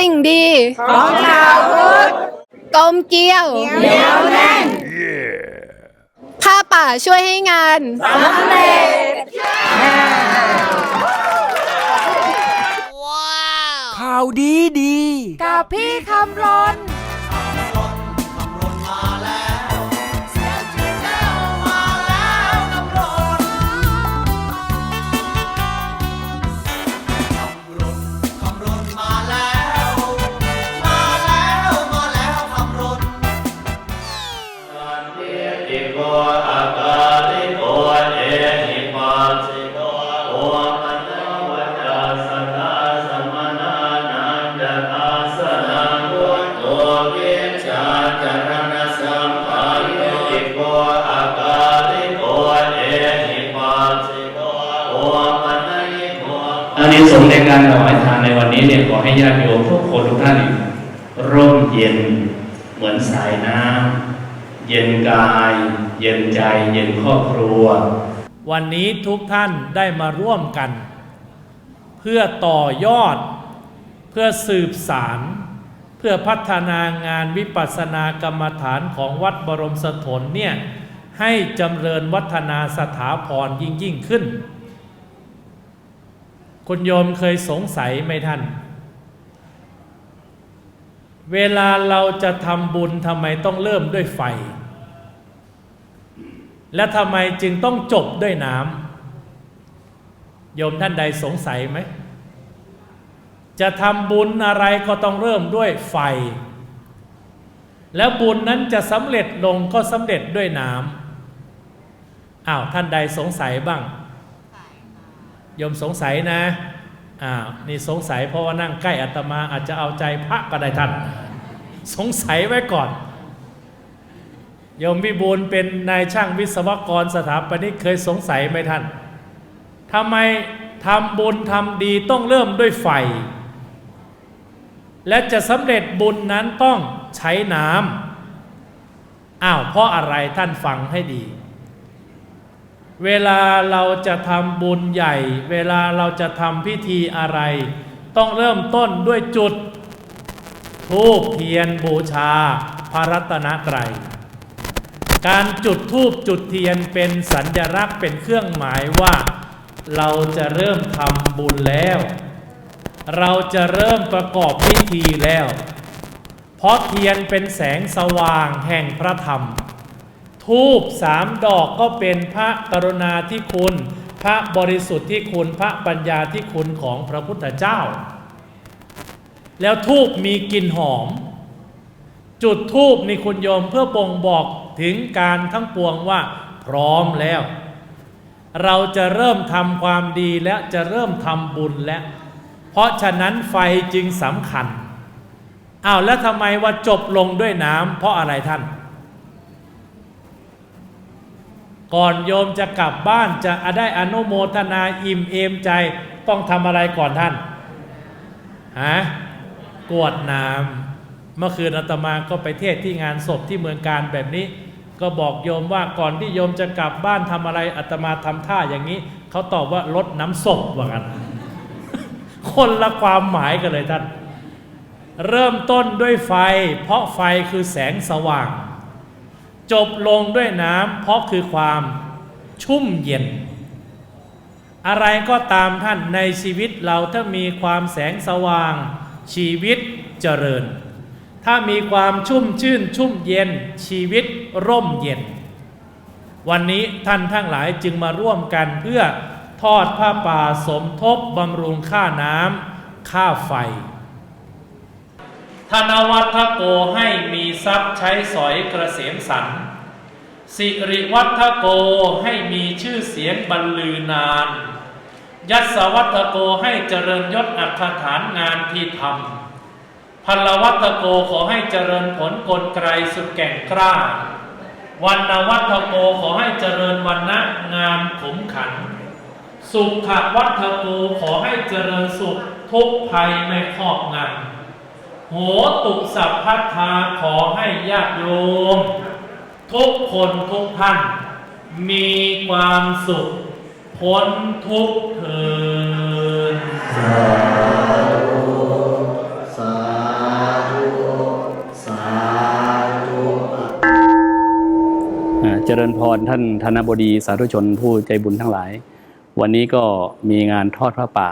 สิ่งดีของชาวพุทธกลมเกลียวเหนียวแน่นผ้าป่าช่วยให้งานสำเร็จข่าวดีดี กับพี่คำรน การถวายทานในวันนี้เนี่ยขอให้ญาติโยมทุกคนทุกท่านร่มเย็นเหมือนสายน้ำเย็นกาย เย็นใจ เย็นครอบครัว วันนี้ทุกท่านได้มาร่วมกัน เพื่อต่อยอด เพื่อสืบสาร เพื่อพัฒนางานวิปัสสนากรรมฐานของวัดบรมสถนเนี่ยให้จำเริญวัฒนาสถาพรยิ่งยิ่งขึ้น คุณโยมเคยสงสัยไหมท่าน เวลาเราจะทำบุญทำไมต้องเริ่มด้วยไฟ และทำไมจึงต้องจบด้วยน้ำโยมท่านใดสงสัยไหม จะทำบุญอะไรก็ต้องเริ่มด้วยไฟ แล้วบุญนั้นจะสำเร็จลงก็สำเร็จด้วยน้ำอ้าวท่านใดสงสัยบ้าง โยมสงสัยนะอ้าวนี่สงสัยเพราะว่านั่งใกล้อาตมาอาจจะเอาใจพระก็ได้ท่านสงสัยไว้ก่อนโยมวิบูลเป็นนายช่างวิศวกรสถาปนิกเคยสงสัยไหมท่านทำไมทำบุญทำดีต้องเริ่มด้วยไฟ และจะสำเร็จบุญนั้นต้องใช้น้ำอ้าวเพราะอะไรท่านฟังให้ดี เวลาเราจะทำบุญใหญ่ เวลาเราจะทำพิธีอะไร ต้องเริ่มต้นด้วยจุดทูบเทียนบูชาพระรัตนตรัย การจุดธูปจุดเทียนเป็นสัญลักษณ์เป็นเครื่องหมายว่า เราจะเริ่มทำบุญแล้ว เราจะเริ่มประกอบพิธีแล้ว เพราะเทียนเป็นแสงสว่างแห่งพระธรรม ทูบสามดอกก็เป็นพระกรุณาธิคุณ พระบริสุทธิ์ที่คุณพระปัญญาที่คุณของพระพุทธเจ้า แล้วทูบมีกลิ่นหอม จุดทูบนี่คุณโยมเพื่อบ่งบอกถึงการทั้งปวงว่า พร้อมแล้ว เราจะเริ่มทำความดีและจะเริ่มทำบุญแล้ว เพราะฉะนั้นไฟจึงสำคัญอ้าวแล้วทำไมว่าจบลงด้วยน้ำเพราะอะไรท่าน ก่อนโยมจะกลับบ้านจะได้อนุโมทนาอิ่มเอมใจ ต้องทำอะไรก่อนท่านฮะกรวดน้ำเมื่อคืนอาตมาก็ไปเทศที่งานศพที่เมืองการแบบนี้ ก็บอกโยมว่าก่อนที่โยมจะกลับบ้านทำอะไรอาตมาทำท่าอย่างนี้เขาตอบว่าลดน้ำศพว่ากันคนละความหมายกันเลยท่าน เริ่มต้นด้วยไฟ เพราะไฟคือแสงสว่าง จบลงด้วยน้ำเพราะคือความชุ่มเย็น อะไรก็ตามท่านในชีวิตเราถ้ามีความแสงสว่าง ชีวิตเจริญ ถ้ามีความชุ่มชื่นชุ่มเย็น ชีวิตร่มเย็น วันนี้ท่านทั้งหลายจึงมาร่วมกันเพื่อทอดผ้าป่าสมทบบำรุงค่าน้ำค่าไฟ ธนวัฒโกให้มีทรัพย์ใช้สอยกระเสมสัน สิริวัฒโกให้มีชื่อเสียงบรรลือนาน ยัสวัฒโกให้เจริญยศอักฐานงานที่ทำพลวัฒโกขอให้เจริญผลกลไกสุดแก่งกล้าวันนวัฒโกขอให้เจริญวันนะงามขมขัน สุขวัฒโกขอให้เจริญสุขทุกภัยไม่ครอบงำโหตุสัพพัทธาขอให้ญาติโยม ทุกคนทุกท่าน มีความสุข พ้นทุกเถิดสาธุสาธุสาธุเจริญพรท่านธนบดีสาธุชนผู้ใจบุญทั้งหลาย วันนี้ก็มีงานทอดพระป่า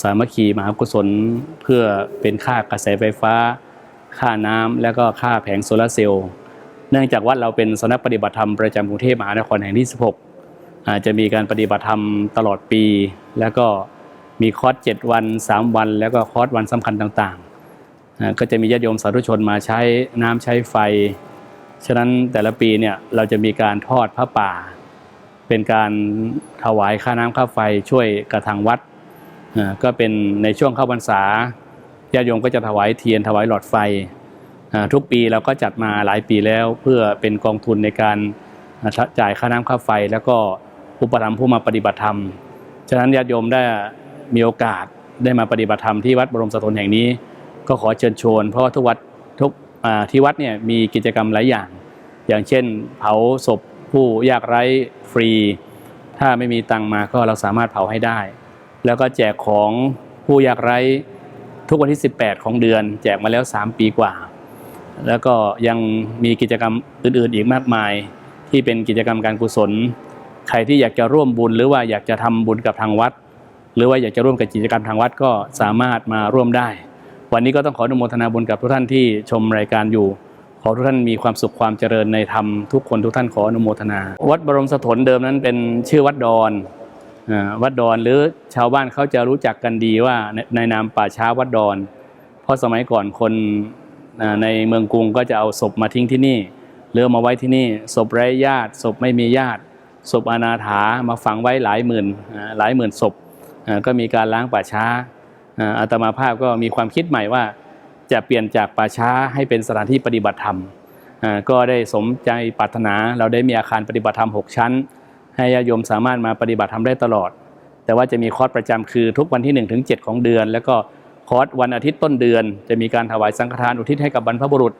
สามัคคีมหากุศลเพื่อเป็นค่ากระแสไฟฟ้า ค่าน้ำและก็ค่าแผงโซลาเซลล์ เนื่องจากวัดเราเป็นสำนักปฏิบัติธรรมประจำกรุงเทพมหานครแห่งที่ 16อาจจะมีการปฏิบัติธรรมตลอดปี แล้วก็มีคอร์ส7วัน 3 วัน แล้วก็คอร์สวันสำคัญต่างๆ ก็จะมีญาติโยมสาธุชนมาใช้น้ำใช้ไฟ ฉะนั้นแต่ละปีเนี่ยเราจะมีการทอดพระป่า เป็นการถวายค่าน้ำค่าไฟช่วยกระทางวัด ก็เป็นในช่วงเข้าพรรษาญาติโยมก็จะถวายเทียนถวายหลอดไฟ ทุกปีเราก็จัดมาหลายปีแล้วเพื่อเป็นกองทุนในการจ่ายค่าน้ำค่าไฟ แล้วก็อุปถัมภ์ผู้มาปฏิบัติธรรม ฉะนั้นญาติโยมได้มีโอกาสได้มาปฏิบัติธรรมที่วัดบรมสถนแห่งนี้ ก็ขอเชิญชวน เพราะว่าทุกวัดทุกที่วัดเนี่ยมีกิจกรรมหลายอย่าง อย่างเช่น เผาศพผู้ยากไร้ฟรี ถ้าไม่มีตังมาก็เราสามารถเผาให้ได้ แล้วก็แจกของผู้ยากไร้ทุกวันที่ 18 ของเดือน แจกมาแล้ว 3 ปีกว่า แล้วก็ยังมีกิจกรรมอื่นๆอีกมากมาย ที่เป็นกิจกรรมการกุศล ใครที่อยากจะร่วมบุญ หรือว่าอยากจะทำบุญกับทางวัด หรือว่าอยากจะร่วมกับกิจกรรมทางวัดก็สามารถมาร่วมได้ วันนี้ก็ต้องขออนุโมทนาบุญกับทุกท่านที่ชมรายการอยู่ ขอทุกท่านมีความสุขความเจริญในธรรมทุกคนทุกท่านขออนุโมทนา วัดบรมสถนเดิมนั้นเป็นชื่อวัดดอนวัดดอนหรือชาวบ้านเขาจะรู้จักกันดีว่าในนามป่าช้าวัดดอน เพราะสมัยก่อนคน ในเมืองกรุงก็จะเอาศพมาทิ้งที่นี่หรือมาไว้ที่นี่ศพไร้ญาติศพไม่มีญาติศพอนาถามาฝังไว้หลายหมื่นหลายหมื่นศพก็มีการล้างป่าช้าอาตมาภาพก็มีความคิดใหม่ว่า จะเปลี่ยนจากป่าช้าให้เป็นสถานที่ปฏิบัติธรรมก็ได้สมใจปรารถนาเราได้มีอาคารปฏิบัติธรรม 6 ชั้น ให้ญาติโยมสามารถมาปฏิบัติธรรมได้ตลอด แต่ว่าจะมีคอร์สประจำคือทุกวันที่1ถึง7ของเดือน แล้วก็ คอร์สวันอาทิตย์ต้นเดือน จะมีการถวายสังฆทานอุทิศให้กับบรรพบุรุษ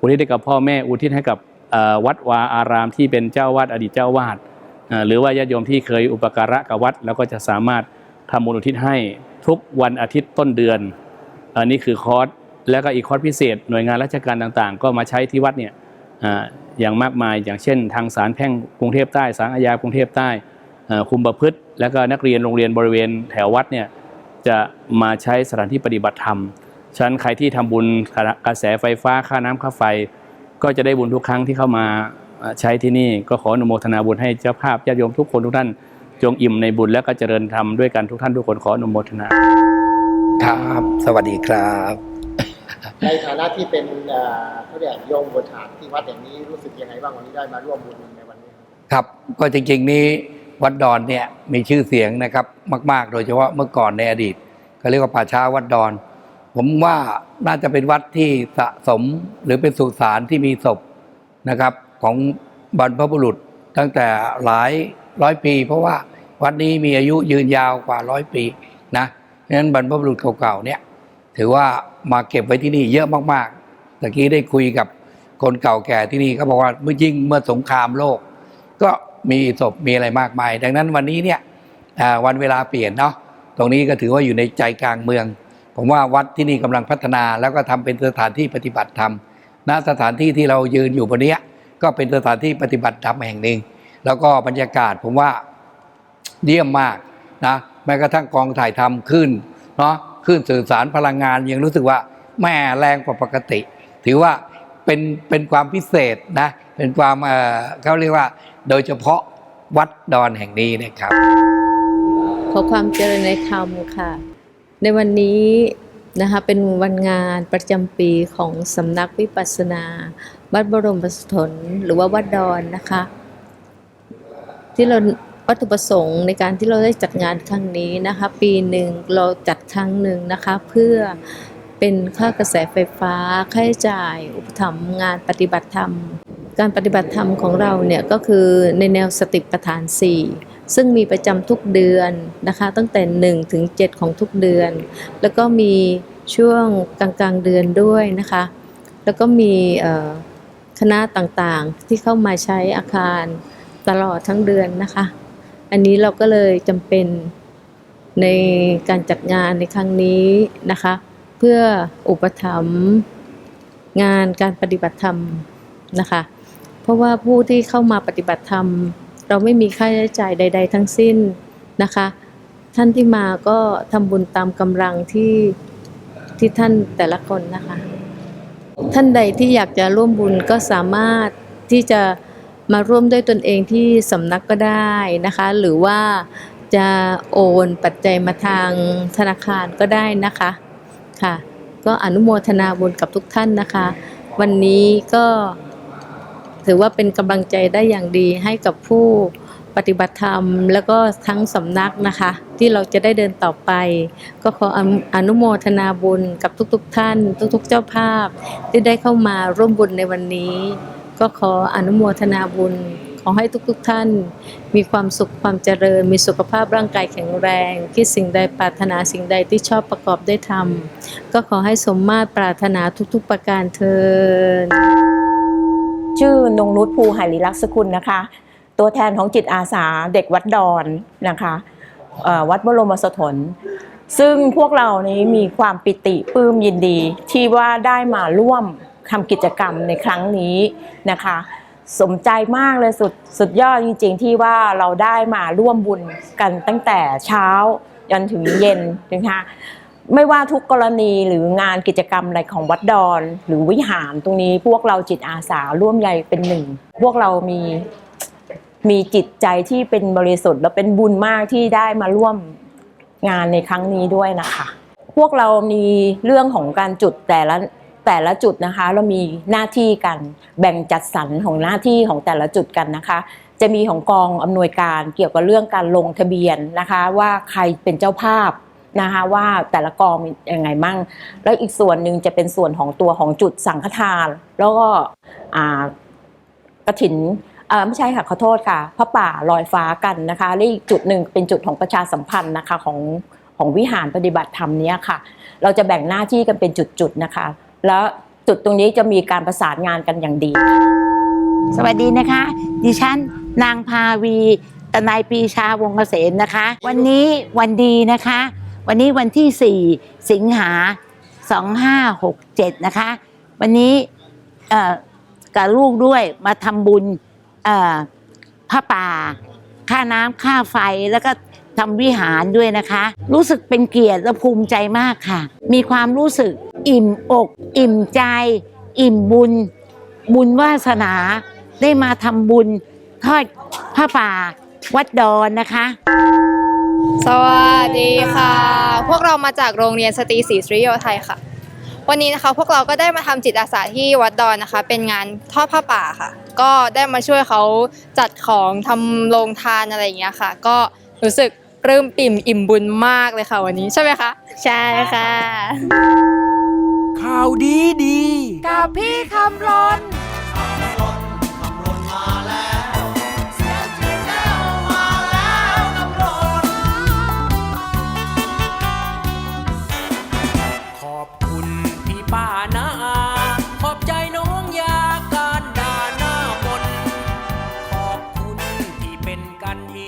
อุทิศให้กับพ่อแม่อุทิศให้กับวัดวาอารามที่เป็นเจ้าวาดอดีตเจ้าวาดหรือว่าญาติโยมที่เคยอุปการะกับวัด แล้วก็จะสามารถทำบุญอุทิศให้ทุกวันอาทิตย์ต้นเดือนอันนี้คือคอร์สแล้วก็อีกคอร์สพิเศษ หน่วยงานราชการต่างๆ ก็มาใช้ที่วัดเนี่ยอย่างมากมายอย่างเช่น ทางศาลแพ่งกรุงเทพใต้ศาลอาญากรุงเทพใต้คุมประพฤติ แล้วก็นักเรียนโรงเรียนบริเวณแถววัดเนี่ย จะมาใช้สถานที่ปฏิบัติธรรมฉะนั้นใครที่ทำบุญกระแสไฟฟ้าค่าน้ำค่าไฟ ก็จะได้บุญทุกครั้งที่เข้ามาอ่าใช้ที่นี่ก็ขออนุโมทนาบุญให้เจ้าภาพญาติโยมทุกคนทุกท่านจงอิ่มในบุญและก็เจริญธรรมด้วยกันทุกท่านทุกคนขออนุโมทนา ครับสวัสดีครับ ในฐานะที่เป็นเอ่อเขาเรียกโยมบวชฐานที่วัดแห่งนี้รู้สึกยังไงบ้างวันนี้ได้มาร่วมบุญในวันนี้ ครับก็จริงๆนี้ วัดดอนเนี่ยมีชื่อเสียงนะครับมาก ๆ โดยเฉพาะเมื่อก่อนในอดีตก็เรียกว่าป่าช้าวัดดอน ผมว่าน่าจะเป็นวัดที่สะสมหรือเป็นสุสานที่มีศพนะครับ ของบรรพบุรุษตั้งแต่หลายร้อยปี เพราะว่าวัดนี้มีอายุยืนยาวกว่าร้อยปีนะฉะนั้นบรรพบุรุษเก่าๆเนี่ยถือว่ามาเก็บไว้ที่นี่เยอะมากๆตะกี้ได้คุยกับคนเก่าแก่ที่นี่เขาบอกว่าเมื่อยิ่งเมื่อสงครามโลก ก็ มีศพมีอะไรมากมาย ดังนั้นวันนี้เนี่ยวันเวลาเปลี่ยนเนาะตรงนี้ก็ถือว่าอยู่ในใจกลางเมือง ผมว่าวัดที่นี่กำลังพัฒนาแล้วก็ทำเป็นสถานที่ปฏิบัติธรรมณสถานที่ที่เรายืนอยู่บนเนี้ยก็เป็นสถานที่ปฏิบัติธรรมแห่งหนึ่ง แล้วก็บรรยากาศผมว่าเยี่ยมมากนะแม้กระทั่งกองถ่ายทำขึ้นเนาะขึ้นสื่อสารพลังงานยังรู้สึกว่าแม่แรงกว่าปกติ ถือว่าเป็นเป็นความพิเศษนะเป็นความเขาเรียกว่า โดยเฉพาะวัดดอนแห่งนี้นะครับ ขอความเจริญในธรรมค่ะ ในวันนี้นะคะเป็นวันงานประจำปีของสำนักวิปัสสนา วัดบรมสถนหรือว่าวัดดอนนะคะ ที่เราวัตถุประสงค์ในการที่เราได้จัดงานครั้งนี้นะคะ ปีหนึ่งเราจัดครั้งหนึ่งนะคะ เพื่อเป็นค่ากระแสไฟฟ้าค่าใช้จ่าย อุปถัมภ์งานปฏิบัติธรรม การปฏิบัติธรรมของเราเนี่ยก็คือในแนวสติปัฏฐาน 4 ซึ่งมีประจำทุกเดือนนะคะ ตั้งแต่ 1 ถึง 7 ของทุกเดือน แล้วก็มีช่วงกลางกลางๆเดือนด้วยนะคะ แล้วก็มีคณะต่างๆที่เข้ามาใช้อาคารตลอดทั้งเดือนนะคะ อันนี้เราก็เลยจำเป็นในการจัดงานในครั้งนี้นะคะ เพื่ออุปถัมภ์งานการปฏิบัติธรรมนะคะ ราะว่าผู้ที่เข้ามาปฏิบัติธรรม เราไม่มีค่าใช้จ่ายใด ๆ ทั้งสิ้นนะคะ ท่านที่มาก็ทำบุญตามกำลังที่ที่ท่านแต่ละคนนะคะ ท่านใดที่อยากจะร่วมบุญก็สามารถที่จะมาร่วมด้วยตนเองที่สำนักก็ได้นะคะ หรือว่าจะโอนปัจจัยมาทางธนาคารก็ได้นะคะค่ะ ก็อนุโมทนาบุญกับทุกท่านนะคะ วันนี้ก็ ถือว่าเป็นกำลังใจได้อย่างดีให้กับผู้ปฏิบัติธรรม แล้วก็ทั้งสำนักนะคะ ที่เราจะได้เดินต่อไป ก็ขออนุโมทนาบุญกับทุกๆท่าน ทุกๆ เจ้าภาพ ที่ได้เข้ามาร่วมบุญในวันนี้ ก็ขออนุโมทนาบุญขอให้ทุกๆท่าน มีความสุขความเจริญ มีสุขภาพร่างกายแข็งแรง คิดสิ่งใดปรารถนาสิ่งใดที่ชอบประกอบได้ทำก็ขอให้สมมาตรปรารถนาทุกๆประการเทิน ชื่อนงนุชภูหาริลักษกุลนะคะ ตัวแทนของจิตอาสาเด็กวัดดอนนะคะวัดบรมสถนซึ่งพวกเรานี้มีความปิติปลื้มยินดีที่ว่าได้มาร่วมทำกิจกรรมในครั้งนี้นะคะ สมใจมากเลยสุดสุดยอดจริง ๆ ที่ว่าเราได้มาร่วมบุญกันตั้งแต่เช้าจนถึงเย็นนะคะ ไม่ว่าทุกกรณีหรืองานกิจกรรมอะไรของวัดดอน หรือวิหารตรงนี้พวกเราจิตอาสาร่วมใยเป็นหนึ่ง พวกเรามีมีจิตใจที่เป็นบริสุทธิ์ และเป็นบุญมากที่ได้มาร่วมงานในครั้งนี้ด้วยนะคะ พวกเรามีเรื่องของการจุดแต่ละแต่ละจุดนะคะ เรามีหน้าที่กันแบ่งจัดสรรของหน้าที่ของแต่ละจุดกันนะคะ จะมีของกองอำนวยการเกี่ยวกับเรื่องการลงทะเบียนนะคะ ว่าใครเป็นเจ้าภาพ นะคะว่าแต่ละกองมียังไงมั่ง แล้วอีกส่วนหนึ่งจะเป็นส่วนของตัวของจุดสังฆทาน แล้วก็กระถินเอ่อไม่ใช่ค่ะขอโทษค่ะพระป่าลอยฟ้ากันนะคะและอีกจุดหนึ่งเป็นจุดของประชาสัมพันธ์นะคะของของวิหารปฏิบัติธรรมนี้ค่ะ เราจะแบ่งหน้าที่กันเป็นจุดๆนะคะ แล้วจุดตรงนี้จะมีการประสานงานกันอย่างดี สวัสดีนะคะ ดิฉันนางพาวี ตนายปีชาวงเกษมนะคะ วันนี้วันดีนะคะ วันนี้วันที่ 4 สิงหา 2567 นะคะ วันนี้กับลูกด้วยมาทำบุญผ้าป่า ค่าน้ำค่าไฟแล้วก็ทำวิหารด้วยนะคะ รู้สึกเป็นเกียรติและภูมิใจมากค่ะ มีความรู้สึกอิ่มอก อิ่มใจ อิ่มบุญ บุญวาสนาได้มาทำบุญทอดผ้าป่าวัดดอนนะคะ สวัสดีค่ะ พวกเรามาจากโรงเรียนสตรีศรีสุริโยไทยค่ะ วันนี้นะคะพวกเราก็ได้มาทำจิตอาสาที่วัดดอนนะคะ เป็นงานทอดผ้าป่าค่ะ ก็ได้มาช่วยเขาจัดของทำโรงทานอะไรอย่างเงี้ยค่ะ ก็รู้สึกปลื้มปิ่มอิ่มบุญมากเลยค่ะวันนี้ใช่ไหมคะ ใช่ค่ะ ข่าวดีดี กับพี่คำรน